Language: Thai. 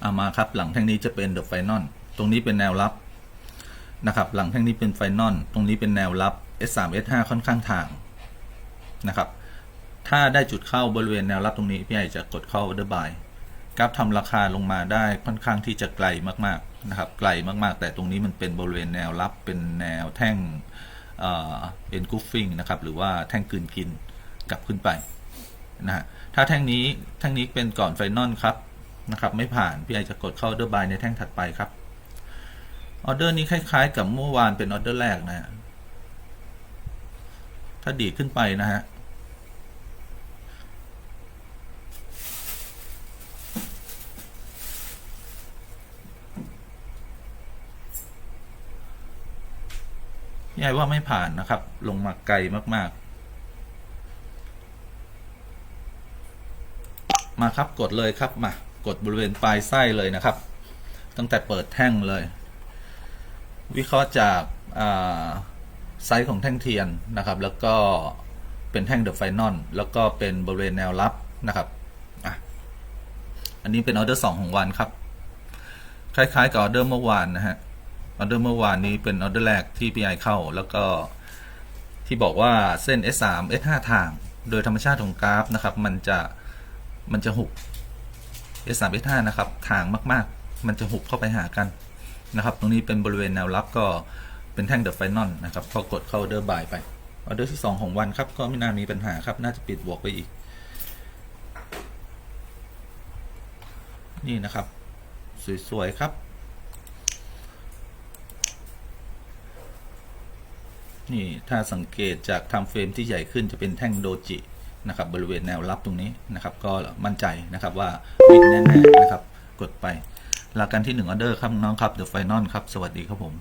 เอามาครับหลังแท่งนี้จะเป็น The Final ตรงนี้เป็นแนวรับนะครับหลังแท่งนี้เป็น Final ตรงนี้เป็นแนวรับ S3 S5 ค่อนข้างทางนะครับถ้าได้จุดเข้าบริเวณแนวรับตรงนี้พี่ใหญ่จะกดเข้า Order Buy กราฟทำราคาลงมาได้ค่อนข้างที่จะไกลมากๆนะครับไกลมากๆ แต่ตรงนี้มันเป็นบริเวณแนวรับเป็นแนวแท่งเอ็นกูฟฟิงนะครับหรือว่าแท่งกืนกินกลับขึ้นไปนะฮะถ้าแท่งนี้แท่งนี้เป็นก่อนไฟนอลครับ นะครับไม่ผ่าน พี่ไอจะกดเข้าออเดอร์บายในแท่งถัดไปครับออเดอร์นี้คล้าย ๆ กับเมื่อวานเป็นออเดอร์แรกนะฮะถ้าดีขึ้นไปนะฮะพี่ไอว่าไม่ผ่านนะครับ ลงมาไกลมาก ๆ มาครับกดเลยครับมา กดบริเวณปลายไส้เลยนะครับ ตั้งแต่เปิดแท่งเลย วิเคราะห์จากาไซส์ของแท่งเทียนนะครับ แล้วก็เป็นแท่งเดอะไฟนอลแล้วก็เป็นบริเวณแนวรับนะครับอะอันนี้เป็นออเดอร์สองของวันครับ คล้ายๆกับออเดอร์เมื่อวานนะฮะออเดอร์เมื่อวานนี้เป็นออเดอร์แรกที่ PI เข้า แล้วก็ที่บอกว่าเส้น S3 S5 ทาง โดยธรรมชาติของกราฟนะครับ มันจะมันจะหุบ S3 S5 นะครับทางมาก ๆ มันจะหุบเข้าไปหากันนะครับ ตรงนี้เป็นบริเวณแนวรับก็เป็นแท่งเดอะไฟนอลนะครับพอกดเข้าออเดอร์บายไปออเดอร์ที่ 2 ของวันครับ ก็ไม่น่ามีปัญหาครับ น่าจะปิดบวกไปอีก นี่นะครับ สวย ๆ ครับ นี่ถ้าสังเกตจากทำเฟรมที่ใหญ่ขึ้นจะเป็นแท่งโดจิ นะครับบริเวณแนวรับตรงนี้นะครับ ก็มั่นใจนะครับว่าวิ่งแน่ๆนะครับ กดไปหลักการที่1ออเดอร์ครับน้องครับเดอะไฟนอลครับ สวัสดีครับผม